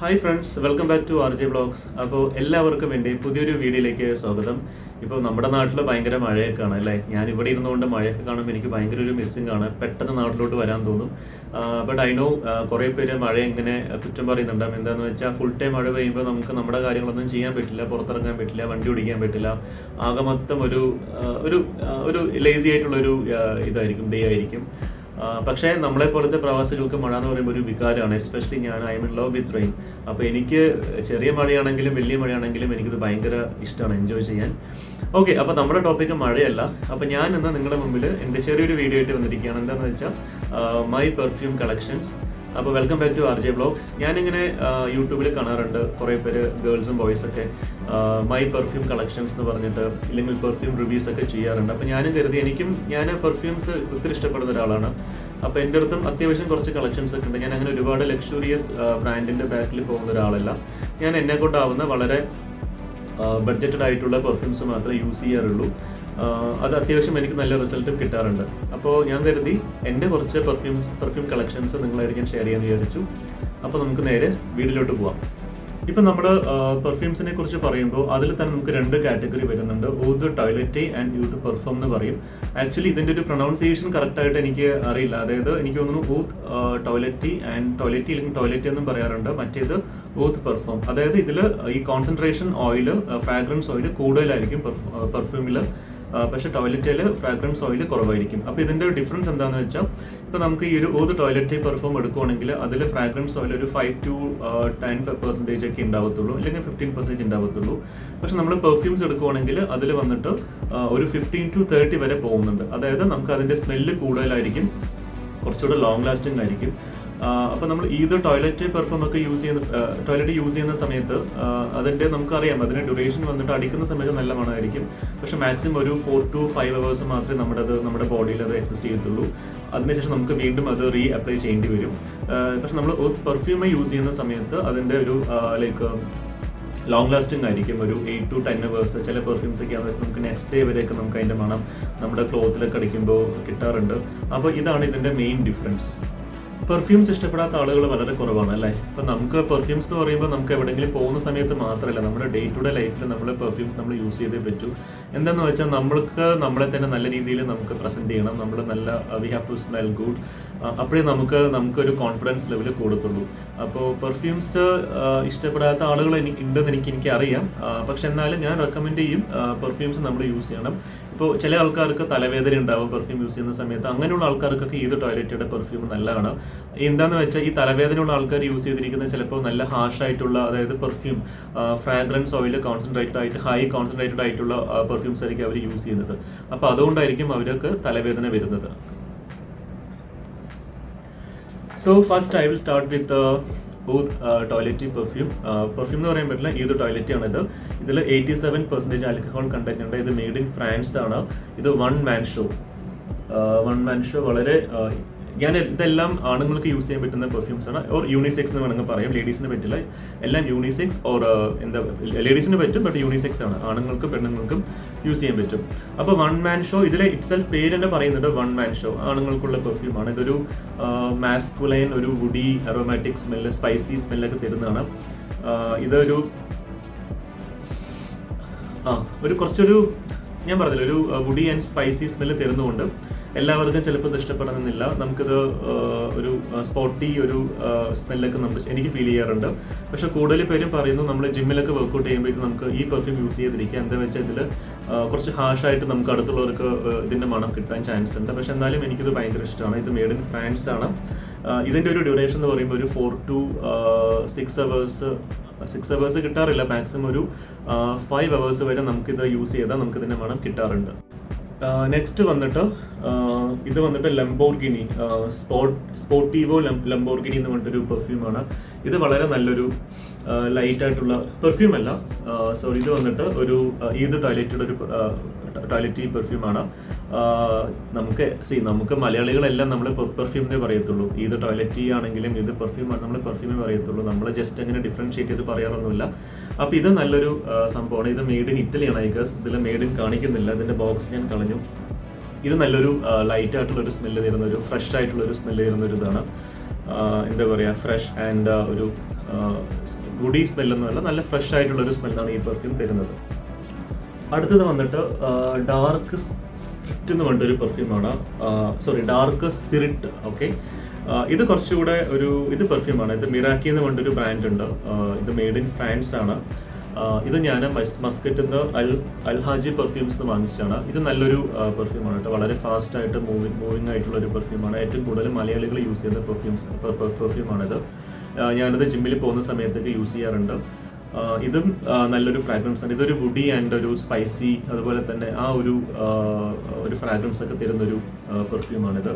Hi friends welcome back to R J blogs അപ്പോൾ എല്ലാവർക്കും വേണ്ടി പുതിയൊരു വീഡിയോയിലേക്ക് സ്വാഗതം. ഇപ്പോൾ നമ്മുടെ നാട്ടിൽ ഭയങ്കര മഴയൊക്കെ ആണ് അല്ലേ? ഞാൻ ഇവിടെ ഇരുന്നുകൊണ്ട് മഴയൊക്കെ കാണുമ്പോൾ എനിക്ക് ഭയങ്കര ഒരു മിസ്സിംഗ് ആണ് പെട്ടെന്ന് നാട്ടിലോട്ട് വരാൻ തോന്നും. ബട്ട് ഐ നോ കുറേ പേര് മഴ ഇങ്ങനെ കുറ്റം പറയുന്നുണ്ടാവും എന്താണെന്ന് വെച്ചാൽ ഫുൾ ടൈം മഴ പെയ്യുമ്പോൾ നമുക്ക് നമ്മുടെ കാര്യങ്ങളൊന്നും ചെയ്യാൻ പറ്റില്ല പുറത്തിറങ്ങാൻ പറ്റില്ല വണ്ടി ഓടിക്കാൻ പറ്റില്ല. ആകെ മൊത്തം ഒരു ഒരു ഒരു ലേസി ആയിട്ടുള്ളൊരു ഇതായിരിക്കും ഡേ ആയിരിക്കും. പക്ഷേ നമ്മളെ പോലത്തെ പ്രവാസികൾക്ക് മഴ എന്ന് പറയുമ്പോൾ ഒരു വികാരമാണ് എസ്പെഷ്യലി ഞാൻ I mean love with rain അപ്പോൾ എനിക്ക് ചെറിയ മഴയാണെങ്കിലും വലിയ മഴയാണെങ്കിലും എനിക്കിത് ഭയങ്കര ഇഷ്ടമാണ് എൻജോയ് ചെയ്യാൻ. ഓക്കെ അപ്പോൾ നമ്മുടെ ടോപ്പിക്ക് മഴയല്ല. അപ്പോൾ ഞാൻ ഇന്ന് നിങ്ങളുടെ മുമ്പിൽ എന്റെ ചെറിയൊരു വീഡിയോ ആയിട്ട് വന്നിരിക്കുകയാണ്. എന്താണെന്ന് വെച്ചാൽ മൈ പെർഫ്യൂം കളക്ഷൻസ് അപ്പോൾ welcome back to R J blog ഞാനിങ്ങനെ യൂട്യൂബിൽ കാണാറുണ്ട് കുറേ പേര് ഗേൾസും ബോയ്സൊക്കെ മൈ പെർഫ്യൂം കളക്ഷൻസ് എന്ന് പറഞ്ഞിട്ട് ഇല്ലെങ്കിൽ പെർഫ്യൂം റിവ്യൂസ് ഒക്കെ ചെയ്യാറുണ്ട്. അപ്പോൾ ഞാനും കരുതി എനിക്കും ഞാൻ പെർഫ്യൂംസ് ഒത്തിരി ഇഷ്ടപ്പെടുന്ന ഒരാളാണ്. അപ്പോൾ എന്റെ അടുത്തും അത്യാവശ്യം കുറച്ച് കളക്ഷൻസ് ഒക്കെ ഉണ്ട്. ഞാൻ അങ്ങനെ ഒരുപാട് ലക്ഷൂറിയസ് ബ്രാൻഡിന്റെ ബാക്കിൽ പോകുന്ന ഒരാളല്ല. ഞാൻ എന്നെ കൊണ്ടാവുന്ന വളരെ ബഡ്ജറ്റഡ് ആയിട്ടുള്ള പെർഫ്യൂംസ് മാത്രമേ യൂസ് ചെയ്യാറുള്ളൂ. അത് അത്യാവശ്യം എനിക്ക് നല്ല റിസൾട്ടും കിട്ടാറുണ്ട്. അപ്പോൾ ഞാൻ കരുതി എന്റെ കുറച്ച് പെർഫ്യൂം പെർഫ്യൂം കളക്ഷൻസ് നിങ്ങളായിട്ട് ഷെയർ ചെയ്യാൻ വിചാരിച്ചു. അപ്പോൾ നമുക്ക് നേരെ വീട്ടിലോട്ട് പോവാം. ഇപ്പം നമ്മൾ പെർഫ്യൂംസിനെ കുറിച്ച് പറയുമ്പോൾ അതിൽ തന്നെ നമുക്ക് രണ്ട് കാറ്റഗറി വരുന്നുണ്ട്. Oud toilet and youth perfume എന്ന് പറയും. ആക്ച്വലി ഇതിന്റെ ഒരു പ്രൊണൗൺസിയേഷൻ കറക്റ്റായിട്ട് എനിക്ക് അറിയില്ല. അതായത് എനിക്ക് തോന്നുന്നു ഊത്ത് ടോയ്ലറ്റി ആൻഡ് ടോയ്ലറ്റി അല്ലെങ്കിൽ ടോയ്ലറ്റ് എന്നും പറയാറുണ്ട്. മറ്റേത് ഊത്ത് പെർഫ്യൂം അതായത് ഇതിൽ ഈ കോൺസെൻട്രേഷൻ ഓയിൽ ഫ്രാഗ്രൻസ് ഓയിൽ കൂടുതലായിരിക്കും പെർഫ്യൂമിൽ പക്ഷേ ടോയ്ലറ്റിൽ ഫ്രാഗ്രൻസ് ഓയിൽ കുറവായിരിക്കും. അപ്പോൾ ഇതിന്റെ ഡിഫറൻസ് എന്താണെന്ന് വെച്ചാൽ ഇപ്പോൾ നമുക്ക് ഈ ഒരു ഓത് ടോയ്ലറ്റ് പെർഫോം എടുക്കുവാണെങ്കിൽ അതിൽ ഫ്രാഗ്രൻസ് ഓയിൽ ഒരു ഫൈവ് ടു ടെൻ പെർസെന്റേജ് ഒക്കെ ഉണ്ടാവത്തുള്ളൂ. അല്ലെങ്കിൽ ഫിഫ്റ്റീൻ പെർസെന്റേജ് ഉണ്ടാവത്തുള്ളൂ. പക്ഷെ നമ്മൾ പെർഫ്യൂംസ് എടുക്കുവാണെങ്കിൽ അതിൽ വന്നിട്ട് ഒരു ഫിഫ്റ്റീൻ ടു തേർട്ടി വരെ പോകുന്നുണ്ട്. അതായത് നമുക്ക് അതിന്റെ സ്മെല്ല് കൂടുതലായിരിക്കും. കുറച്ചുകൂടെ ലോങ് ലാസ്റ്റിംഗ് ആയിരിക്കും. അപ്പോൾ നമ്മൾ ഇത് ടോയ്ലറ്റ് പെർഫോം ഒക്കെ യൂസ് ചെയ്യുന്ന ടോയ്ലറ്റ് യൂസ് ചെയ്യുന്ന സമയത്ത് അതിന്റെ നമുക്കറിയാം അതിന്റെ ഡ്യൂറേഷൻ വന്നിട്ട് അടിക്കുന്ന സമയത്ത് നല്ല മണമായിരിക്കും. പക്ഷെ മാക്സിമം ഒരു ഫോർ ടു ഫൈവ് അവേഴ്സ് മാത്രമേ നമ്മുടെ അത് നമ്മുടെ ബോഡിയിൽ അത് എക്സിസ്റ്റ് ചെയ്യത്തുള്ളൂ. അതിനുശേഷം നമുക്ക് വീണ്ടും അത് റീ അപ്ലൈ ചെയ്യേണ്ടി വരും. പക്ഷെ നമ്മൾ പെർഫ്യൂം യൂസ് ചെയ്യുന്ന സമയത്ത് അതിന്റെ ഒരു ലൈക്ക് ലോങ് ലാസ്റ്റിംഗ് ആയിരിക്കും. ഒരു എയ്റ്റ് ടു ടെൻ അവേഴ്സ് ചില പെർഫ്യൂംസ് ഒക്കെ വെച്ചാൽ നമുക്ക് നെക്സ്റ്റ് ഡേ വരെയൊക്കെ നമുക്ക് അതിന്റെ മണം നമ്മുടെ ക്ലോത്തിലൊക്കെ അടിക്കുമ്പോൾ കിട്ടാറുണ്ട്. അപ്പോൾ ഇതാണ് ഇതിന്റെ മെയിൻ ഡിഫറൻസ് പെർഫ്യൂംസ് ഇഷ്ടപ്പെടാത്ത ആളുകൾ വളരെ കുറവാണ് അല്ലേ? ഇപ്പം നമുക്ക് പെർഫ്യൂംസ് എന്ന് പറയുമ്പോൾ നമുക്ക് എവിടെയെങ്കിലും പോകുന്ന സമയത്ത് മാത്രമല്ല നമ്മുടെ ഡേ ടു ഡേ ലൈഫിൽ നമ്മൾ പെർഫ്യൂംസ് നമ്മൾ യൂസ് ചെയ്തേ പറ്റൂ. എന്താണെന്ന് വെച്ചാൽ നമ്മൾക്ക് നമ്മളെ തന്നെ നല്ല രീതിയിൽ നമുക്ക് പ്രസന്റ് ചെയ്യണം. നമ്മൾ നല്ല we have to smell good അപ്പോഴേ നമുക്ക് നമുക്കൊരു കോൺഫിഡൻസ് ലെവൽ കൂടത്തുള്ളൂ. അപ്പോൾ പെർഫ്യൂംസ് ഇഷ്ടപ്പെടാത്ത ആളുകൾ എനിക്ക് ഉണ്ടെന്ന് എനിക്ക് എനിക്ക് അറിയാം ആ, പക്ഷെ എന്നാലും ഞാൻ റെക്കമെൻഡ് ചെയ്യും പെർഫ്യൂംസ് നമ്മൾ യൂസ് ചെയ്യണം. ഇപ്പോൾ ചില ആൾക്കാർക്ക് തലവേദന ഉണ്ടാവും പെർഫ്യൂം യൂസ് ചെയ്യുന്ന സമയത്ത് അങ്ങനെയുള്ള ആൾക്കാർക്കൊക്കെ ഏത് ടോയ്ലറ്റിയുടെ പെർഫ്യൂം നല്ലതാണ്. എന്താണെന്ന് വെച്ചാൽ ഈ തലവേദനയുള്ള ആൾക്കാർ യൂസ് ചെയ്തിരിക്കുന്ന ചിലപ്പോൾ നല്ല ഹാഷ് ആയിട്ടുള്ള അതായത് പെർഫ്യൂം ഫ്രാഗ്രൻസ് ഓയിൽ കോൺസെൻട്രേറ്റഡ് ആയിട്ട് ഹൈ കോൺസെൻട്രേറ്റഡ് ആയിട്ടുള്ള പെർഫ്യൂംസ് ആയിരിക്കും അവർ യൂസ് ചെയ്യുന്നത്. അപ്പോൾ അതുകൊണ്ടായിരിക്കും അവർക്ക് തലവേദന വരുന്നത്. So first I will start with both toilet perfume perfume എന്ന് പറയാൻ പറ്റില്ല ഏത് ടോയ്ലറ്റ് ആണ് ഇത് ഇതിൽ eighty seven percentage alcohol content ഉണ്ട്. ഇത് മെയ്ഡ് ഇൻ ഫ്രാൻസ് ആണ്. ഇത് one man show one man show വളരെ uh, ഞാൻ ഇതെല്ലാം ആണുങ്ങൾക്ക് യൂസ് ചെയ്യാൻ പറ്റുന്ന പെർഫ്യൂംസ് ആണ്. ഓർ യൂണിസെക്സ് എന്ന് വേണമെങ്കിൽ പറയാം. ലേഡീസിന് പറ്റില്ല. എല്ലാം യൂണിസെക്സ് ഓർ എന്താ ലേഡീസിന് പറ്റും ബട്ട് യൂണിസെക്സ് ആണ്. ആണുങ്ങൾക്കും പെണ്ണുങ്ങൾക്കും യൂസ് ചെയ്യാൻ പറ്റും. അപ്പോൾ വൺ മാൻ ഷോ ഇതിലെ ഇറ്റ് സെൽഫ് പേര് തന്നെ പറയുന്നുണ്ട് വൺ മാൻ ഷോ ആണുങ്ങൾക്കുള്ള പെർഫ്യൂം ആണ്. ഇതൊരു മാസ്കുലൈൻ ഒരു വുഡി അറോമാറ്റിക് സ്മെല്ല് സ്പൈസി സ്മെല്ലൊക്കെ തരുന്നതാണ്. ഇതൊരു ആ ഒരു കുറച്ചൊരു ഞാൻ പറഞ്ഞില്ല ഒരു വുഡി ആൻഡ് സ്പൈസി സ്മെല്ല് തരുന്നതുകൊണ്ട് എല്ലാവർക്കും ചിലപ്പോൾ ഇത് ഇഷ്ടപ്പെടണമെന്നില്ല. നമുക്കിത് ഒരു സ്പോട്ടി ഒരു സ്മെല്ലൊക്കെ നമുക്ക് എനിക്ക് ഫീൽ ചെയ്യാറുണ്ട്. പക്ഷെ കൂടുതൽ പേരും പറയുന്നു നമ്മൾ ജിമ്മിലൊക്കെ വർക്കൗട്ട് ചെയ്യുമ്പോഴേക്കും നമുക്ക് ഈ പെർഫ്യൂം യൂസ് ചെയ്തിരിക്കുക എന്താ വെച്ചാൽ ഇതിൽ കുറച്ച് ഹാഷായിട്ട് നമുക്ക് അടുത്തുള്ളവർക്ക് ഇതിന്റെ മണം കിട്ടാൻ ചാൻസ് ഉണ്ട്. പക്ഷെ എന്നാലും എനിക്കിത് ഭയങ്കര ഇഷ്ടമാണ്. ഇത് മെയ്ഡ് ഇൻ ഫ്രാൻസ് ആണ്. ഇതിന്റെ ഒരു ഡ്യൂറേഷൻ എന്ന് പറയുമ്പോൾ ഒരു four to six hours six hours കിട്ടാറില്ല. മാക്സിമം ഒരു ഫൈവ് അവേഴ്സ് വരെ നമുക്കിത് യൂസ് ചെയ്താൽ നമുക്കിതിന്റെ മണം കിട്ടാറുണ്ട്. നെക്സ്റ്റ് വന്നിട്ട് ഇത് വന്നിട്ട് ലംബോർഗിനി സ്പോട്ട് സ്പോർട്ടീവോ ലംബോർഗിനി എന്ന് പറഞ്ഞിട്ടൊരു പെർഫ്യൂമാണ് ഇത് വളരെ നല്ലൊരു ലൈറ്റ് ആയിട്ടുള്ള പെർഫ്യൂം അല്ല. സോറി ഇത് വന്നിട്ട് ഒരു ഈദ് ടോയ്ലറ്റിയുടെ ഒരു ടോയ്ലറ്റ് പെർഫ്യൂമാണ് നമുക്ക് സി നമുക്ക് മലയാളികളെല്ലാം നമ്മൾ പെർഫ്യൂമിനെ പറയത്തുള്ളൂ. ഇത് ടോയ്ലറ്റ് ആണെങ്കിലും ഇത് പെർഫ്യൂം നമ്മൾ പെർഫ്യൂമേ പറയത്തുള്ളൂ. നമ്മൾ ജസ്റ്റ് അങ്ങനെ ഡിഫറൻഷിയേറ്റ് ചെയ്ത് പറയാറൊന്നുമില്ല. അപ്പോൾ ഇത് നല്ലൊരു സംഭവമാണ്. ഇത് മെയ്ഡ് ഇൻ ഇറ്റലിയാണ് ഐ ഗസ് ഇതിൽ മെയ്ഡ് ഇൻ കാണിക്കുന്നില്ല. ഇതിന്റെ ബോക്സ് ഞാൻ കളഞ്ഞു. ഇത് നല്ലൊരു ലൈറ്റ് ആയിട്ടുള്ള ഒരു സ്മെല്ല് തരുന്ന ഒരു ഫ്രഷ് ആയിട്ടുള്ള ഒരു സ്മെല്ല് തരുന്ന ഒരു ഇതാണ്. എന്താ പറയുക ഫ്രഷ് ആൻഡ് ഒരു ഗുഡി സ്മെല്ലൊന്നുമല്ല നല്ല ഫ്രഷ് ആയിട്ടുള്ള ഒരു സ്മെല്ലാണ് ഈ പെർഫ്യൂം തരുന്നത്. അടുത്തത് വന്നിട്ട് ഡാർക്ക് സ്പിരിറ്റ് എന്ന് പറഞ്ഞൊരു പെർഫ്യൂമാണ് സോറി ഡാർക്ക് സ്പിരിറ്റ് ഓക്കെ ഇത് കുറച്ചുകൂടെ ഒരു ഇത് പെർഫ്യൂമാണ് ഇത് മിറാക്കി എന്ന് പറഞ്ഞൊരു ബ്രാൻഡ് ഉണ്ട്. ഇത് മെയ്ഡ് ഇൻ ഫ്രാൻസ് ആണ്. ഇത് ഞാൻ മസ്കറ്റിൽ നിന്ന് അൽ അൽഹാജി പെർഫ്യൂംസ് എന്ന് വാങ്ങിച്ചാണ് ഇത് നല്ലൊരു പെർഫ്യൂമാണ് കേട്ടോ. വളരെ ഫാസ്റ്റ് ആയിട്ട് മൂവിങ് മൂവിങ് ആയിട്ടുള്ള ഒരു പെർഫ്യൂമാണ് ഏറ്റവും കൂടുതൽ മലയാളികൾ യൂസ് ചെയ്യുന്ന പെർഫ്യൂംസ് പെർഫ്യൂമാണിത് ഞാനത് ജിമ്മിൽ പോകുന്ന സമയത്തൊക്കെ യൂസ് ചെയ്യാറുണ്ട്. ഇതും നല്ലൊരു ഫ്രാഗ്രൻസ് ആണ്. ഇതൊരു വുഡി ആൻഡ് ഒരു സ്പൈസി അതുപോലെ തന്നെ ആ ഒരു ഒരു ഫ്രാഗ്രൻസ് ഒക്കെ തരുന്നൊരു പെർഫ്യൂമാണിത്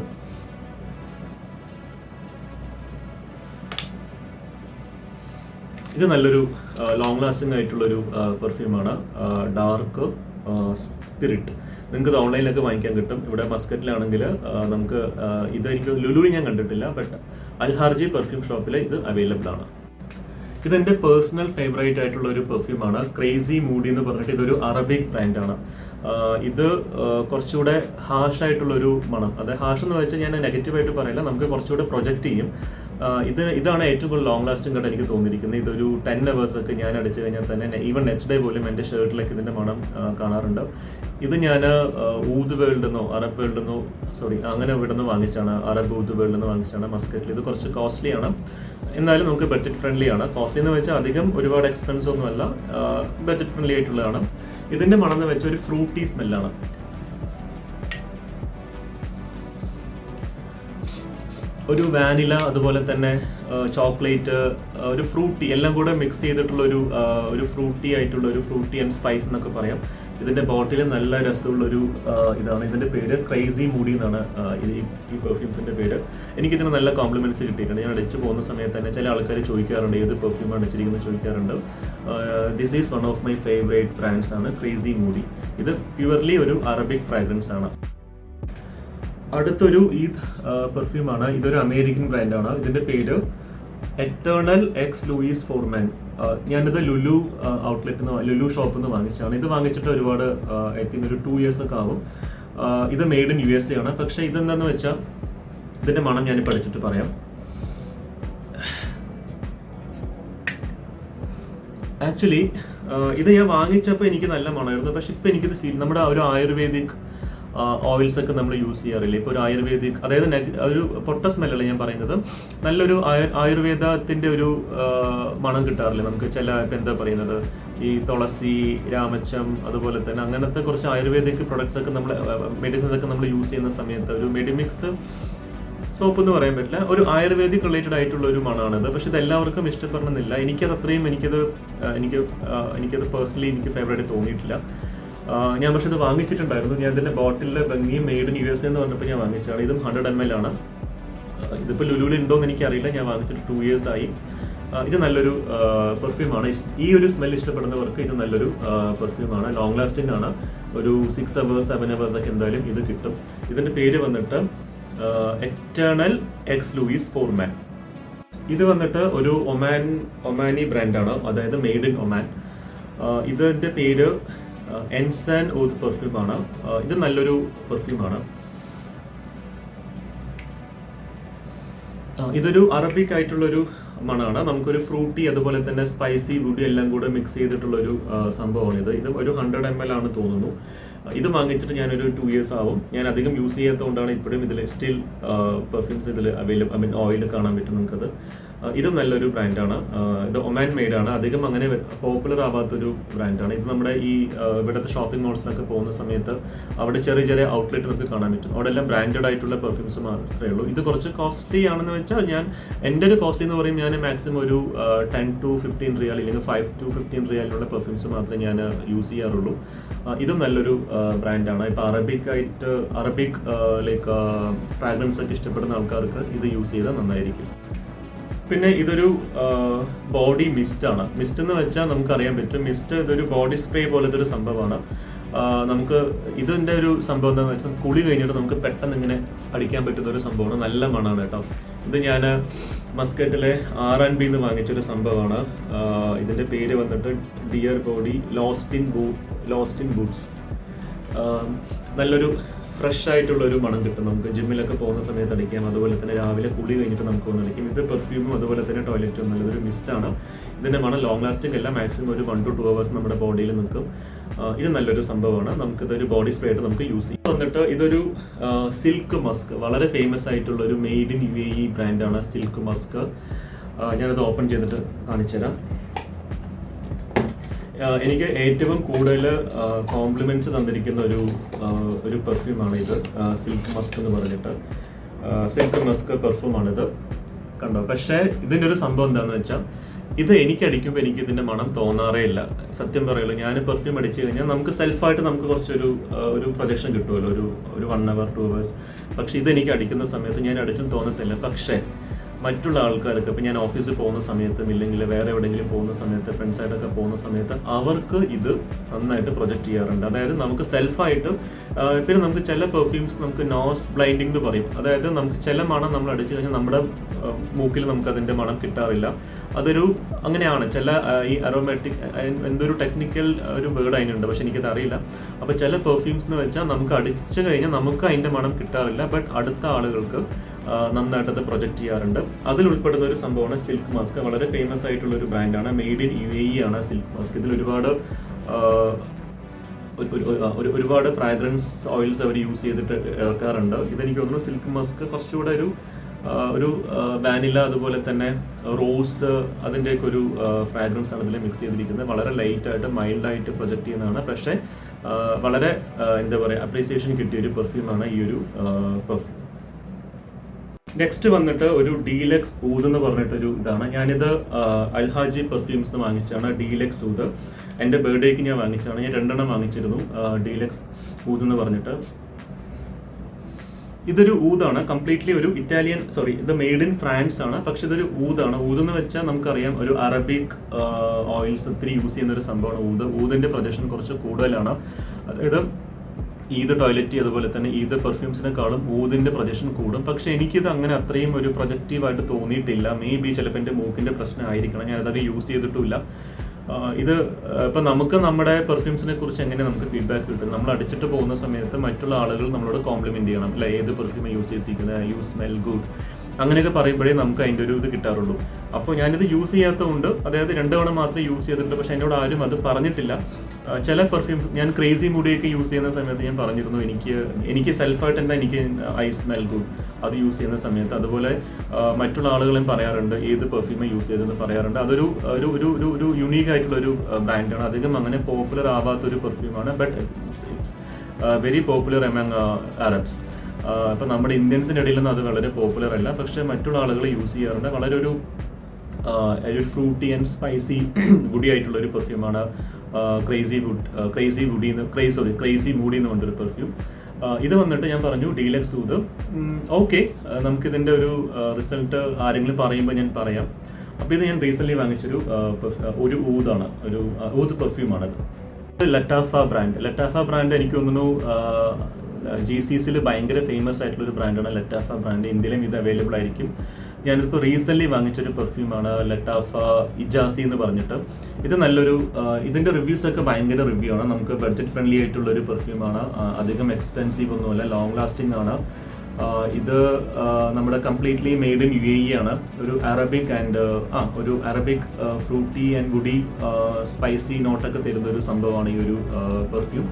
ഇത് നല്ലൊരു ലോങ് ലാസ്റ്റിംഗ് ആയിട്ടുള്ളൊരു പെർഫ്യൂമാണ് ഡാർക്ക് സ്പിരിറ്റ് നിങ്ങൾക്ക് ഇത് ഓൺലൈനിലൊക്കെ വാങ്ങിക്കാൻ കിട്ടും. ഇവിടെ മസ്കറ്റിലാണെങ്കിൽ നമുക്ക് ആ, ഇത് എനിക്ക് ലുലുവിൽ ഞാൻ കണ്ടിട്ടില്ല ബട്ട് അൽഹാർജി പെർഫ്യൂം ഷോപ്പിൽ ഇത് അവൈലബിൾ ആണ്. ഇതെന്റെ പേഴ്സണൽ ഫേവറേറ്റ് ആയിട്ടുള്ള ഒരു പെർഫ്യൂമാണ് ക്രേസി മൂഡി എന്ന് പറഞ്ഞിട്ട് ഇതൊരു അറബിക് ബ്രാൻഡാണ് ഇത് കുറച്ചുകൂടെ ഹാഷ് ആയിട്ടുള്ള ഒരു മണം. അതായത് ഹാഷ് എന്ന് വെച്ചാൽ ഞാൻ നെഗറ്റീവായിട്ട് പറയില്ല. നമുക്ക് കുറച്ചുകൂടെ പ്രൊജക്റ്റ് ചെയ്യും. ഇത് ഇതാണ് ഏറ്റവും കൂടുതൽ ലോങ് ലാസ്റ്റിംഗ് ആയിട്ട് എനിക്ക് തോന്നിയിരിക്കുന്നത്. ഇതൊരു ടെൻ അവേഴ്സ് ഒക്കെ ഞാൻ അടിച്ചു കഴിഞ്ഞാൽ തന്നെ ഈവൻ നെക്സ്റ്റ് ഡേ പോലും എന്റെ ഷർട്ടിലൊക്കെ ഇതിന്റെ മണം കാണാറുണ്ട്. ഇത് ഞാൻ ഊദ് വേൾഡ് എന്നോ അറബ് വേൾഡ് എന്നോ സോറി അങ്ങനെ ഇവിടെ നിന്ന് വാങ്ങിച്ചാണ്. അറബ് ഊദ് വേൾഡ് എന്ന് വാങ്ങിച്ചാണ് മസ്കറ്റിൽ ഇത് കുറച്ച് കോസ്റ്റ്ലി ആണ്. എന്നാലും നമുക്ക് ബഡ്ജറ്റ് ഫ്രണ്ട്ലി ആണ്. കോസ്റ്റ്ലി എന്ന് വെച്ചാൽ അധികം ഒരുപാട് എക്സ്പെൻസ് ഒന്നുമല്ല. ബഡ്ജറ്റ് ഫ്രണ്ട്ലി ആയിട്ടുള്ളതാണ്. ഇതിന്റെ മണം എന്ന് വെച്ചാൽ ഒരു ഫ്രൂട്ടി സ്മെല്ലാണ് ഒരു വാനില അതുപോലെ തന്നെ ചോക്ലേറ്റ് ഒരു ഫ്രൂട്ടി എല്ലാം കൂടെ മിക്സ് ചെയ്തിട്ടുള്ള ഒരു ഒരു ഫ്രൂട്ടി ആയിട്ടുള്ള ഒരു ഫ്രൂട്ടി ആൻഡ് സ്പൈസ് എന്നൊക്കെ പറയാം. ഇതിന്റെ ബോട്ടിൽ നല്ല രസമുള്ള ഒരു ഇതാണ്. ഇതിന്റെ പേര് ക്രൈസി മൂഡി എന്നാണ് ഈ- പെർഫ്യൂംസിന്റെ പേര്. എനിക്ക് ഇതിന് നല്ല കോംപ്ലിമെന്റ്സ് കിട്ടിയിട്ടുണ്ട്. ഞാൻ അടിച്ചു പോകുന്ന സമയത്ത് തന്നെ ചില ആൾക്കാർ ചോദിക്കാറുണ്ട് ഏത് പെർഫ്യൂമാണ് അടിച്ചിരിക്കുന്നത്? ചോദിക്കാറുണ്ട്. This is one of my favourite brands ആണ് ക്രേസി മൂഡി ഇത് പ്യുവർലി ഒരു അറബിക് ഫ്രാഗ്രൻസ് ആണ്. അടുത്തൊരു ഈ പെർഫ്യൂമാണ് ഇതൊരു അമേരിക്കൻ ബ്രാൻഡാണ് ഇതിന്റെ പേര് എറ്റേണൽ എക്സ് ലൂയിസ് ഫോർമാൻ ഞാനിത് ലുലു ഔട്ട്ലെറ്റ് ലുലു ഷോപ്പിൽ നിന്ന് വാങ്ങിച്ചാണ് ഇത് വാങ്ങിച്ചിട്ട് ഒരുപാട് ഐ ഒരു ടു ഇയേഴ്സ് ഒക്കെ ആവും. ഇത് made in U S A ആണ്. പക്ഷേ ഇതെന്താന്ന് വെച്ചാൽ ഇതിന്റെ മണം ഞാൻ പഠിച്ചിട്ട് പറയാം. ആക്ച്വലി ഇത് ഞാൻ വാങ്ങിച്ചപ്പോൾ എനിക്ക് നല്ല മണമായിരുന്നു. പക്ഷെ ഇപ്പം എനിക്കിത് ഫീൽ നമ്മുടെ ഒരു ആയുർവേദിക് ഓയിൽസ് ഒക്കെ നമ്മൾ യൂസ് ചെയ്യാറില്ല? ഇപ്പോൾ ഒരു ആയുർവേദിക് അതായത് ഒരു പൊട്ട സ്മെല്ലല്ല ഞാൻ പറയുന്നത്? നല്ലൊരു ആയുർവേദത്തിന്റെ ഒരു മണം കിട്ടാറില്ല? നമുക്ക് ചില ഇപ്പം എന്താ പറയുന്നത്? ഈ തുളസി രാമച്ചം അതുപോലെ തന്നെ അങ്ങനത്തെ കുറച്ച് ആയുർവേദിക് പ്രൊഡക്ട്സ് ഒക്കെ നമ്മൾ മെഡിസിൻസ് ഒക്കെ നമ്മൾ യൂസ് ചെയ്യുന്ന സമയത്ത് ഒരു മെഡിമിക്സ് സോപ്പ് എന്ന് പറയാൻ പറ്റില്ല. ഒരു ആയുർവേദിക് റിലേറ്റഡ് ആയിട്ടുള്ള ഒരു മണമാണിത് പക്ഷെ ഇത് എല്ലാവർക്കും ഇഷ്ടപ്പെടണമെന്നില്ല. എനിക്കത് അത്രയും എനിക്കത് എനിക്ക് എനിക്കത് പേഴ്സണലി എനിക്ക് ഫേവറേറ്റ് തോന്നിയിട്ടില്ല. ഞാൻ പക്ഷെ ഇത് വാങ്ങിച്ചിട്ടുണ്ടായിരുന്നു. ഞാൻ ഇതിന്റെ ബോട്ടിലിലെ ഭംഗി മെയ്ഡ് ഇൻ യു എസ് എന്ന് പറഞ്ഞപ്പോൾ ഞാൻ വാങ്ങിച്ചതാണ്. ഇതും ഹൺഡ്രഡ് എം എൽ ആണ്. ഇതിപ്പോൾ ലുലുവിൽ ഉണ്ടോ എന്ന് എനിക്കറിയില്ല. ഞാൻ വാങ്ങിച്ചിട്ട് ടു ഇയേഴ്സ് ആയി. ഇത് നല്ലൊരു പെർഫ്യൂമാണ് ഈ ഒരു സ്മെൽ ഇഷ്ടപ്പെടുന്നവർക്ക് ഇത് നല്ലൊരു പെർഫ്യൂമാണ് ലോങ് ലാസ്റ്റിംഗ് ആണ്. ഒരു സിക്സ് അവേഴ്സ് സെവൻ അവേഴ്സ് ഒക്കെ എന്തായാലും ഇത് കിട്ടും. ഇതിന്റെ പേര് വന്നിട്ട് eternal X Louis for man ഇത് വന്നിട്ട് ഒരു ഒമാൻ ഒമാനി ബ്രാൻഡാണ് അതായത് മെയ്ഡ് ഇൻ ഒമാൻ. ഇതിന്റെ പേര് എൻസാൻ ഓത് പെർഫ്യൂമാണ് ഇത് നല്ലൊരു പെർഫ്യൂമാണ് ആ, ഇതൊരു അറബിക് ആയിട്ടുള്ളൊരു മണമാണ് നമുക്കൊരു ഫ്രൂട്ടി അതുപോലെ തന്നെ സ്പൈസി വുഡി എല്ലാം കൂടെ മിക്സ് ചെയ്തിട്ടുള്ള ഒരു സംഭവമാണ് ഇത്. ഇത് ഒരു ഹൺഡ്രഡ് എം എൽ ആണ് തോന്നുന്നു. ഇത് വാങ്ങിച്ചിട്ട് ഞാനൊരു ടു ഇയേഴ്സ് ആവും. ഞാൻ അധികം യൂസ് ചെയ്യാത്തതുകൊണ്ടാണ് ഇപ്പോഴും ഇതിൽ സ്റ്റിൽ പെർഫ്യൂംസ് ഇതിൽ അവൈലബിൾ ഐ മീൻ ഓയിൽ കാണാൻ പറ്റും നമുക്കത് ഇതും നല്ലൊരു ബ്രാൻഡാണ്. ഇത് ഒമാൻ മെയ്ഡ് ആണ് അധികം അങ്ങനെ പോപ്പുലർ ആവാത്തൊരു ബ്രാൻഡാണ്. ഇത് നമ്മുടെ ഈ ഇവിടുത്തെ ഷോപ്പിംഗ് മോൾസിലൊക്കെ പോകുന്ന സമയത്ത് അവിടെ ചെറിയ ചെറിയ ഔട്ട്ലെറ്റ് നമുക്ക് കാണാൻ പറ്റും. അവിടെ എല്ലാം ബ്രാൻഡഡ് ആയിട്ടുള്ള പെർഫ്യൂംസ് മാത്രമേ ഉള്ളൂ. ഇത് കുറച്ച് കോസ്റ്റ്ലി ആണെന്ന് വെച്ചാൽ ഞാൻ എന്റെ ഒരു കോസ്റ്റ്ലി എന്ന് പറയും ഞാൻ മാക്സിമം ഒരു ടെൻ ടു ഫിഫ്റ്റീൻ റിയാൽ അല്ലെങ്കിൽ ഫൈവ് ടു ഫിഫ്റ്റീൻ റിയാലിനുള്ള പെർഫ്യൂംസ് മാത്രമേ ഞാൻ യൂസ് ചെയ്യാറുള്ളൂ. ഇതും നല്ലൊരു ബ്രാൻഡാണ്. ഇപ്പോൾ അറബിക് ആയിട്ട് അറബിക് ലൈക്ക് ഫ്രാഗ്രൻസ് ഒക്കെ ഇഷ്ടപ്പെടുന്ന ആൾക്കാർക്ക് ഇത് യൂസ് ചെയ്താൽ നന്നായിരിക്കും. പിന്നെ ഇതൊരു ബോഡി മിസ്റ്റ് ആണ്. മിസ്റ്റ് എന്ന് വെച്ചാൽ നമുക്കറിയാൻ പറ്റും. മിസ്റ്റ് ഇതൊരു ബോഡി സ്പ്രേ പോലത്തെ ഒരു സംഭവമാണ് നമുക്ക് ഇതിന്റെ ഒരു സംഭവം എന്താണെന്ന് വെച്ചാൽ കുളി കഴിഞ്ഞിട്ട് നമുക്ക് പെട്ടെന്ന് ഇങ്ങനെ അടിക്കാൻ പറ്റുന്ന ഒരു സംഭവമാണ്. നല്ല മണമാണ് കേട്ടോ. ഇത് ഞാൻ മസ്കറ്റിലെ ആർ ആൻഡ് ബി എന്ന് വാങ്ങിച്ചൊരു സംഭവമാണ്. ഇതിന്റെ പേര് വന്നിട്ട് dear body lost in boo lost in boots നല്ലൊരു ഫ്രഷ് ആയിട്ടുള്ള ഒരു മണം കിട്ടും. നമുക്ക് ജിമ്മിലൊക്കെ പോകുന്ന സമയത്ത് അടിക്കാം. അതുപോലെ തന്നെ രാവിലെ കുളി കഴിഞ്ഞിട്ട് നമുക്ക് ഒന്ന് അടിക്കാം. ഇത് പെർഫ്യൂമും അതുപോലെ തന്നെ ടോയ്ലറ്റും നല്ലൊരു മിസ്റ്റാണ് ഇതിന്റെ മണം ലോങ് ലാസ്റ്റിംഗ് അല്ല. മാക്സിമം ഒരു വൺ ടു ടു അവേഴ്സ് നമ്മുടെ ബോഡിയിൽ നിൽക്കും. ഇത് നല്ലൊരു സംഭവമാണ്. നമുക്കിതൊരു ബോഡി സ്പ്രേ ആയിട്ട് നമുക്ക് യൂസ് ചെയ്യാം. വന്നിട്ട് ഇതൊരു സിൽക്ക് മസ്ക് വളരെ ഫേമസ് ആയിട്ടുള്ള ഒരു made in U A E ബ്രാൻഡാണ് സിൽക്ക് മസ്ക് ഞാനത് ഓപ്പൺ ചെയ്തിട്ട് കാണിച്ചു തരാം ആഹ് എനിക്ക് ഏറ്റവും കൂടുതൽ കോംപ്ലിമെന്റ്സ് തന്നിരിക്കുന്ന ഒരു ഒരു പെർഫ്യൂമാണ് ഇത് സിൽക്ക് മസ്ക് എന്ന് പറഞ്ഞിട്ട്. സിൽക്ക് മസ്ക് പെർഫ്യൂമാണിത് കണ്ടോ? പക്ഷേ ഇതിന്റെ ഒരു സംഭവം എന്താണെന്ന് വെച്ചാൽ ഇത് എനിക്ക് അടിക്കുമ്പോൾ എനിക്ക് ഇതിന്റെ മണം തോന്നാറേ ഇല്ല. സത്യം പറയുള്ളൂ ഞാൻ പെർഫ്യൂം അടിച്ചു കഴിഞ്ഞാൽ നമുക്ക് സെൽഫായിട്ട് നമുക്ക് കുറച്ചൊരു ഒരു പ്രൊജക്ഷൻ കിട്ടുമല്ലോ. ഒരു ഒരു വൺ അവർ ടു അവേഴ്സ് പക്ഷേ ഇത് എനിക്ക് അടിക്കുന്ന സമയത്ത് ഞാൻ അടിച്ചും തോന്നത്തില്ല. പക്ഷേ മറ്റുള്ള ആൾക്കാർക്ക് ഇപ്പം ഞാൻ ഓഫീസിൽ പോകുന്ന സമയത്തും ഇല്ലെങ്കിൽ വേറെ എവിടെയെങ്കിലും പോകുന്ന സമയത്ത് ഫ്രണ്ട്സായിട്ടൊക്കെ പോകുന്ന സമയത്ത് അവർക്ക് ഇത് നന്നായിട്ട് പ്രൊജക്റ്റ് ചെയ്യാറുണ്ട്. അതായത് നമുക്ക് സെൽഫായിട്ട് പിന്നെ നമുക്ക് ചില പെർഫ്യൂംസ് നമുക്ക് നോസ് ബ്ലൈൻഡിങ് എന്ന് പറയും. അതായത് നമുക്ക് ചില മണം നമ്മൾ അടിച്ചു കഴിഞ്ഞാൽ നമ്മുടെ മൂക്കിൽ നമുക്ക് അതിന്റെ മണം കിട്ടാറില്ല. അതൊരു അങ്ങനെയാണ്. ചില ഈ അറോമാറ്റിക് എന്തൊരു ടെക്നിക്കൽ ഒരു വേർഡ് അതിനുണ്ട് പക്ഷെ എനിക്കത് അറിയില്ല. അപ്പോൾ ചില പെർഫ്യൂംസ് എന്ന് വെച്ചാൽ നമുക്ക് അടിച്ചു കഴിഞ്ഞാൽ നമുക്ക് അതിന്റെ മണം കിട്ടാറില്ല. ബട്ട് അടുത്ത ആളുകൾക്ക് നന്നായിട്ട് അത് പ്രൊജക്റ്റ് ചെയ്യാറുണ്ട്. അതിൽ ഉൾപ്പെടുന്ന ഒരു സംഭവമാണ് സിൽക്ക് മാസ്ക്. വളരെ ഫേമസ് ആയിട്ടുള്ള ഒരു ബ്രാൻഡാണ് made in U A E ആണ് സിൽക്ക് മാസ്ക്. ഇതിൽ ഒരുപാട് ഒരു- ഒരു- ഒരു- ഒരു- ഒരുപാട് ഫ്രാഗ്രൻസ് ഓയിൽസ് അവർ യൂസ് ചെയ്തിട്ട് ഇറക്കാറുണ്ട്. ഇതെനിക്ക് തോന്നുന്നു സിൽക്ക് മാസ്ക് കുറച്ചുകൂടെ ഒരു ഒരു വാനില അതുപോലെ തന്നെ റോസ് അതിന്റെയൊക്കെ ഒരു ഫ്രാഗ്രൻസ് ആണ് ഇതിൽ മിക്സ് ചെയ്തിരിക്കുന്നത്. വളരെ ലൈറ്റായിട്ട് മൈൽഡായിട്ട് പ്രൊജക്റ്റ് ചെയ്യുന്നതാണ്. പക്ഷേ വളരെ എന്താ പറയുക അപ്രീസിയേഷൻ കിട്ടിയ ഒരു പെർഫ്യൂമാണ് ഈ ഒരു പെർഫ്യൂം നെക്സ്റ്റ് വന്നിട്ട് ഒരു ഡീലക്സ് ഊത് എന്ന് പറഞ്ഞിട്ടൊരു ഇതാണ്. ഞാനിത് അൽഹാജി പെർഫ്യൂംസ് എന്ന് വാങ്ങിച്ചാണ് ഡീലക്സ് ഊത്. എന്റെ ബർത്ത്ഡേക്ക് ഞാൻ വാങ്ങിച്ചാണ് ഞാൻ രണ്ടെണ്ണം വാങ്ങിച്ചിരുന്നു ഡീലക്സ് ഊത് എന്ന് പറഞ്ഞിട്ട്. ഇതൊരു ഊതാണ് കംപ്ലീറ്റ്ലി ഒരു ഇറ്റാലിയൻ സോറി ഇത് മെയ്ഡ് ഇൻ ഫ്രാൻസ് ആണ്. പക്ഷെ ഇതൊരു ഊതാണ്. ഊത് എന്ന് വെച്ചാൽ നമുക്കറിയാം ഒരു അറബിക് ഓയിൽസ് ഒത്തിരി യൂസ് ചെയ്യുന്ന ഒരു സംഭവമാണ് ഊത്. ഊതിന്റെ പ്രദേശം കുറച്ച് കൂടുതലാണ്. അതായത് ഈദ് ടോയ്ലറ്റ് അതുപോലെ തന്നെ ഈദ് പെർഫ്യൂംസിനെക്കാളും ഊതിന്റെ പ്രൊജക്ഷൻ കൂടും. പക്ഷെ എനിക്കിത് അങ്ങനെ അത്രയും ഒരു പ്രൊജക്റ്റീവായിട്ട് തോന്നിയിട്ടില്ല. മേ ബി ചിലപ്പോൾ എന്റെ മൂക്കിന്റെ പ്രശ്നമായിരിക്കണം. ഞാനതൊക്കെ യൂസ് ചെയ്തിട്ടില്ല ഇത് ഇപ്പം നമുക്ക് നമ്മുടെ പെർഫ്യൂംസിനെ കുറിച്ച് എങ്ങനെ നമുക്ക് ഫീഡ്ബാക്ക് കിട്ടും? നമ്മൾ അടിച്ചിട്ട് പോകുന്ന സമയത്ത് മറ്റുള്ള ആളുകൾ നമ്മളോട് കോംപ്ലിമെന്റ് ചെയ്യണം. അല്ല? ഏത് പെർഫ്യൂം യൂസ് ചെയ്തിരിക്കുന്നത്? യു സ്മെൽ ഗുഡ് അങ്ങനെയൊക്കെ പറയുമ്പോഴേ നമുക്ക് അതിന്റെ ഒരു ഇത് കിട്ടാറുള്ളൂ. അപ്പോൾ ഞാനിത് യൂസ് ചെയ്യാത്തതുകൊണ്ട് അതായത് രണ്ട് തവണ മാത്രമേ യൂസ് ചെയ്തിട്ടുള്ളൂ. പക്ഷേ എന്നോട് ആരും അത് പറഞ്ഞിട്ടില്ല. ചില പെർഫ്യൂം ഞാൻ ക്രേസി മുടിയൊക്കെ യൂസ് ചെയ്യുന്ന സമയത്ത് ഞാൻ പറഞ്ഞിരുന്നു എനിക്ക് എനിക്ക് സെൽഫായിട്ട് എന്താ എനിക്ക് ഐ സ്മെൽ ഗുഡ്. അത് യൂസ് ചെയ്യുന്ന സമയത്ത്. അതുപോലെ മറ്റുള്ള ആളുകളും പറയാറുണ്ട് ഏത് പെർഫ്യൂമേ യൂസ് ചെയ്തെന്ന് പറയാറുണ്ട്. അതൊരു ഒരു ഒരു ഒരു ഒരു യുണീക്ക് ആയിട്ടുള്ള ഒരു ബ്രാൻഡാണ് അധികം അങ്ങനെ പോപ്പുലർ ആവാത്ത ഒരു പെർഫ്യൂമാണ് but it's very popular among Arabs ഇപ്പം നമ്മുടെ ഇന്ത്യൻസിന്റെ ഇടയിലൊന്നും അത് വളരെ പോപ്പുലർ അല്ല. പക്ഷേ മറ്റുള്ള ആളുകൾ യൂസ് ചെയ്യാറുണ്ട്. വളരെ ഒരു ഒരു ഫ്രൂട്ടി ആൻഡ് സ്പൈസി വുഡി ആയിട്ടുള്ള ഒരു പെർഫ്യൂമാണ് ക്രേസി വുഡ് ക്രേസി വുഡി എന്ന് ക്രേസ് സോറി ക്രേസി മൂഡി എന്ന് പറഞ്ഞൊരു പെർഫ്യൂം ഇത് വന്നിട്ട് ഞാൻ പറഞ്ഞു ഡീലക്സ് ഊത് ഓക്കെ നമുക്കിതിന്റെ ഒരു റിസൾട്ട് ആരെങ്കിലും പറയുമ്പോൾ ഞാൻ പറയാം. അപ്പോൾ ഇത് ഞാൻ റീസെന്റ്ലി വാങ്ങിച്ചൊരു ഒരു ഊതാണ് ഒരു ഊത് പെർഫ്യൂമാണത് ഇത് ലറ്റാഫ ബ്രാൻഡ് ലറ്റാഫ ബ്രാൻഡ് എനിക്ക് തോന്നുന്നു ജി സി സിയിൽ ഭയങ്കര ഫേമസ് ആയിട്ടുള്ള ഒരു ബ്രാൻഡാണ് ലെറ്റാഫ ബ്രാൻഡ് ഇന്ത്യയിലും ഇത് അവൈലബിൾ ആയിരിക്കും. ഞാനിപ്പോൾ റീസെന്റ്ലി വാങ്ങിച്ചൊരു പെർഫ്യൂമാണ് ലെറ്റാഫ ഇജാസി എന്ന് പറഞ്ഞിട്ട്. ഇത് നല്ലൊരു ഇതിന്റെ റിവ്യൂസ് ഒക്കെ ഭയങ്കര റിവ്യൂ ആണ്. നമുക്ക് ബഡ്ജറ്റ് ഫ്രണ്ട്ലി ആയിട്ടുള്ള ഒരു പെർഫ്യൂമാണ് അധികം എക്സ്പെൻസീവ് ഒന്നുമല്ല ലോങ് ലാസ്റ്റിംഗ് ആണ്. ഇത് നമ്മുടെ completely made in U A ആണ്. ഒരു അറബിക് ആൻഡ് ആ ഒരു Arabic fruity and woody spicy നോട്ടൊക്കെ തരുന്ന ഒരു സംഭവമാണ് ഈ ഒരു പെർഫ്യൂം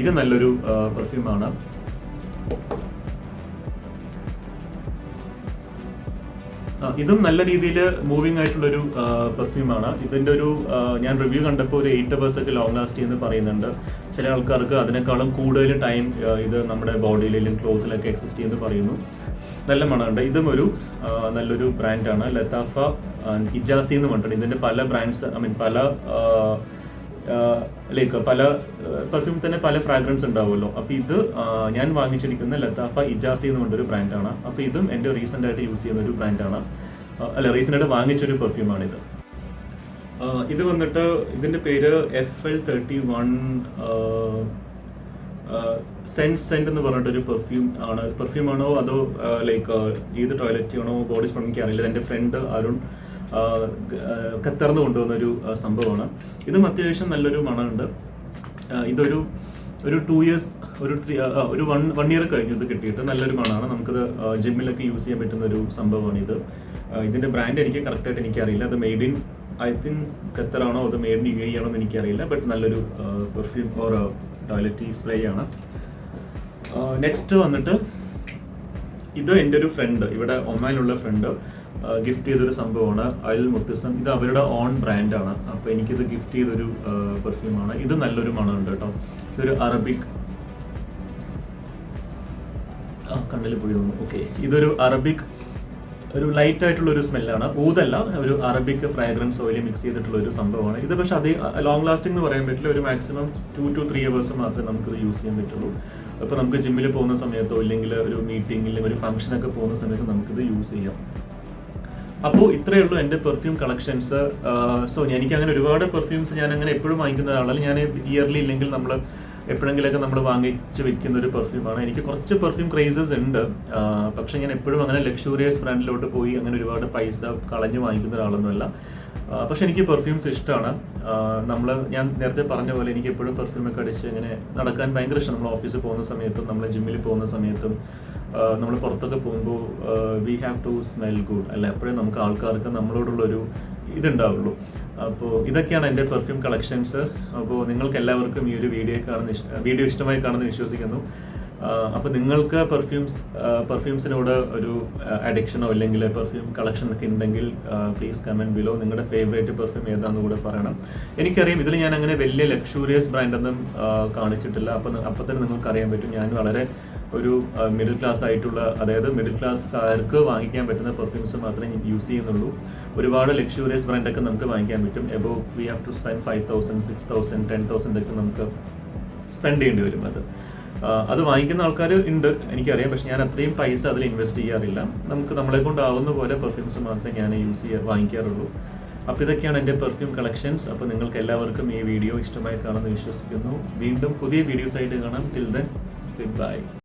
ഇത് നല്ലൊരു പെർഫ്യൂമാണ് ഇതും നല്ല രീതിയിൽ മൂവിങ് ആയിട്ടുള്ളൊരു പെർഫ്യൂമാണ് ഇതിന്റെ ഒരു ഞാൻ റിവ്യൂ കണ്ടപ്പോൾ ഒരു എയ്റ്റ് അവേഴ്സ് ഒക്കെ ലോങ് ലാസ്റ്റ് എന്ന് പറയുന്നുണ്ട്. ചില ആൾക്കാർക്ക് അതിനേക്കാളും കൂടുതൽ ടൈം ഇത് നമ്മുടെ ബോഡിയിലും ക്ലോത്തിലൊക്കെ എക്സിസ്റ്റ് ചെയ്യുന്നു പറയുന്നു. നല്ല മണമുണ്ട്. ഇതും ഒരു നല്ലൊരു ബ്രാൻഡാണ് ലത്താഫ ഇജാസി എന്ന് പറഞ്ഞിട്ടുണ്ട് ഇതിന്റെ പല ബ്രാൻഡ്സ് ഐ മീൻ പല ലൈക്ക് പല പെർഫ്യൂം തന്നെ പല ഫ്രാഗ്രൻസ് ഉണ്ടാവുമല്ലോ. അപ്പോൾ ഇത് ഞാൻ വാങ്ങിച്ചിരിക്കുന്ന ലത്താഫ ഇജാസി എന്ന് പറഞ്ഞൊരു ബ്രാൻഡാണ് അപ്പോൾ ഇതും എന്റെ റീസെന്റ് ആയിട്ട് യൂസ് ചെയ്യുന്ന ഒരു ബ്രാൻഡാണ് അല്ല റീസെന്റ് ആയിട്ട് വാങ്ങിച്ചൊരു പെർഫ്യൂമാണിത് ഇത്. വന്നിട്ട് ഇതിന്റെ പേര് F L thirty one sense scent എന്ന് പറഞ്ഞിട്ടൊരു പെർഫ്യൂം ആണ്. പെർഫ്യൂം ആണോ അതോ ലൈക്ക് ഏത് ടോയ്ലറ്റ് ആണോ ബോഡി സ്പ്രേ എനിക്ക് അറിയില്ല എന്റെ ഫ്രണ്ട് അരുൺ ഖത്തറിന്ന് കൊണ്ടുവന്ന ഒരു സംഭവമാണ്. ഇതും അത്യാവശ്യം നല്ലൊരു മണമുണ്ട്. ഇതൊരു ഒരു ടു ഇയേഴ്സ് ഒരു ത്രീ ഒരു വൺ വൺ ഇയർ കഴിഞ്ഞു ഇത് കിട്ടിയിട്ട്. നല്ലൊരു മണമാണ്. നമുക്കിത് ജിമ്മിലൊക്കെ യൂസ് ചെയ്യാൻ പറ്റുന്ന ഒരു സംഭവമാണ് ഇത് ഇതിന്റെ ബ്രാൻഡ് എനിക്ക് കറക്റ്റായിട്ട് എനിക്കറിയില്ല. അത് മെയ്ഡ് ഇൻ ഐ തിങ്ക് ഖത്തറാണോ അത് മെയ്ഡ് ഇൻ യു എ ആണോ എന്ന് എനിക്കറിയില്ല. ബട്ട് നല്ലൊരു പെർഫ്യൂം ഓർ ടോയ്ലറ്റ് സ്പ്രേ ആണ്. നെക്സ്റ്റ് വന്നിട്ട് ഇത് എന്റെ ഒരു ഫ്രണ്ട് ഇവിടെ ഒമാനുള്ള ഫ്രണ്ട് ഗിഫ്റ്റ് ചെയ്തൊരു സംഭവമാണ്. അയൽ മുത്തസം ഇത് അവരുടെ ഓൺ ബ്രാൻഡാണ് അപ്പോൾ എനിക്കിത് ഗിഫ്റ്റ് ചെയ്തൊരു പെർഫ്യൂമാണ് ഇത് നല്ലൊരു മണമുണ്ട് കേട്ടോ. ഇതൊരു അറബിക് ആ കണ്ണിൽ പോയി തോന്നുന്നു ഓക്കെ ഇതൊരു അറബിക് ഒരു ലൈറ്റ് ആയിട്ടുള്ള ഒരു സ്മെല്ലാണ് ഊതല്ല ഒരു അറബിക് ഫ്രാഗ്രൻസ് ഓയിൽ മിക്സ് ചെയ്തിട്ടുള്ള ഒരു സംഭവമാണ്. ഇത് പക്ഷെ അതേ ലോങ് ലാസ്റ്റിംഗ് എന്ന് പറയാൻ പറ്റില്ല. ഒരു maximum two two three hours മാത്രമേ നമുക്കിത് യൂസ് ചെയ്യാൻ പറ്റുള്ളൂ. അപ്പോൾ നമുക്ക് ജിമ്മിൽ പോകുന്ന സമയത്തോ ഇല്ലെങ്കിൽ ഒരു മീറ്റിംഗിൽ ഒരു ഫംഗ്ഷനൊക്കെ പോകുന്ന സമയത്ത് നമുക്കിത് യൂസ് ചെയ്യാം. അപ്പോൾ ഇത്രയേ ഉള്ളൂ എന്റെ പെർഫ്യൂം കളക്ഷൻസ് സോ എനിക്ക് അങ്ങനെ ഒരുപാട് പെർഫ്യൂംസ് ഞാൻ അങ്ങനെ എപ്പോഴും വാങ്ങിക്കുന്ന ഒരാളല്ല ഞാൻ ഇയർലി ഇല്ലെങ്കിൽ നമ്മൾ എപ്പോഴെങ്കിലൊക്കെ നമ്മൾ വാങ്ങിച്ച് വെക്കുന്ന ഒരു പെർഫ്യൂമാണ് എനിക്ക് കുറച്ച് പെർഫ്യൂം ക്രൈസസ് ഉണ്ട്. പക്ഷേ ഞാൻ എപ്പോഴും അങ്ങനെ ലക്ഷൂറിയസ് ബ്രാൻഡിലോട്ട് പോയി അങ്ങനെ ഒരുപാട് പൈസ കളഞ്ഞു വാങ്ങിക്കുന്ന ഒരാളൊന്നുമല്ല. പക്ഷെ എനിക്ക് പെർഫ്യൂംസ് ഇഷ്ടമാണ് നമ്മൾ ഞാൻ നേരത്തെ പറഞ്ഞ പോലെ എനിക്ക് എപ്പോഴും പെർഫ്യൂമൊക്കെ അടിച്ച് ഇങ്ങനെ നടക്കാൻ ഭയങ്കര ഇഷ്ടം നമ്മൾ ഓഫീസിൽ പോകുന്ന സമയത്തും നമ്മൾ ജിമ്മിൽ പോകുന്ന സമയത്തും നമ്മൾ പുറത്തൊക്കെ പോകുമ്പോൾ we have to smell good അല്ല? എപ്പോഴും നമുക്ക് ആൾക്കാർക്ക് നമ്മളോടുള്ളൊരു ഇതുണ്ടാവുള്ളൂ. അപ്പോൾ ഇതൊക്കെയാണ് എന്റെ പെർഫ്യൂം കളക്ഷൻസ് അപ്പോൾ നിങ്ങൾക്ക് എല്ലാവർക്കും ഈ ഒരു വീഡിയോ കാണുന്ന വീഡിയോ ഇഷ്ടമായി കാണുന്ന വിശ്വസിക്കുന്നു. അപ്പോൾ നിങ്ങൾക്ക് പെർഫ്യൂംസ് പെർഫ്യൂംസിനോട് ഒരു അഡിക്ഷനോ അല്ലെങ്കിൽ പെർഫ്യൂം കളക്ഷൻ ഒക്കെ ഉണ്ടെങ്കിൽ പ്ലീസ് കമന്റ് ബിലോ നിങ്ങളുടെ ഫേവറേറ്റ് പെർഫ്യൂം ഏതാണെന്ന് കൂടെ പറയണം. എനിക്കറിയാം ഇതിൽ ഞാൻ അങ്ങനെ വലിയ ലക്ഷൂറിയസ് ബ്രാൻഡൊന്നും കാണിച്ചിട്ടില്ല. അപ്പോൾ അപ്പോൾ തന്നെ നിങ്ങൾക്ക് അറിയാൻ പറ്റും. ഞാൻ വളരെ ഒരു മിഡിൽ ക്ലാസ് ആയിട്ടുള്ള അതായത് മിഡിൽ ക്ലാസ്സുകാർക്ക് വാങ്ങിക്കാൻ പറ്റുന്ന പെർഫ്യൂംസ് മാത്രമേ യൂസ് ചെയ്യുന്നുള്ളൂ. ഒരുപാട് ലക്ഷൂറിയസ് ബ്രാൻഡൊക്കെ നമുക്ക് വാങ്ങിക്കാൻ പറ്റും. Above we have to spend five thousand six thousand ten thousand ഒക്കെ നമുക്ക് സ്പെൻഡ് ചെയ്യേണ്ടി വരും അത്. അത് വാങ്ങിക്കുന്ന ആൾക്കാർ ഉണ്ട് എനിക്കറിയാം. പക്ഷെ ഞാൻ അത്രയും പൈസ അതിൽ ഇൻവെസ്റ്റ് ചെയ്യാറില്ല. നമുക്ക് നമ്മളെ കൊണ്ടാവുന്ന പോലെ പെർഫ്യൂംസ് മാത്രമേ ഞാൻ യൂസ് ചെയ്യാൻ വാങ്ങിക്കാറുള്ളൂ. അപ്പോൾ ഇതൊക്കെയാണ് എന്റെ പെർഫ്യൂം കളക്ഷൻസ് അപ്പോൾ നിങ്ങൾക്ക് എല്ലാവർക്കും ഈ വീഡിയോ ഇഷ്ടമായി കാണുമെന്ന് വിശ്വസിക്കുന്നു. വീണ്ടും പുതിയ വീഡിയോസ് ആയിട്ട് കാണാം. Till then good bye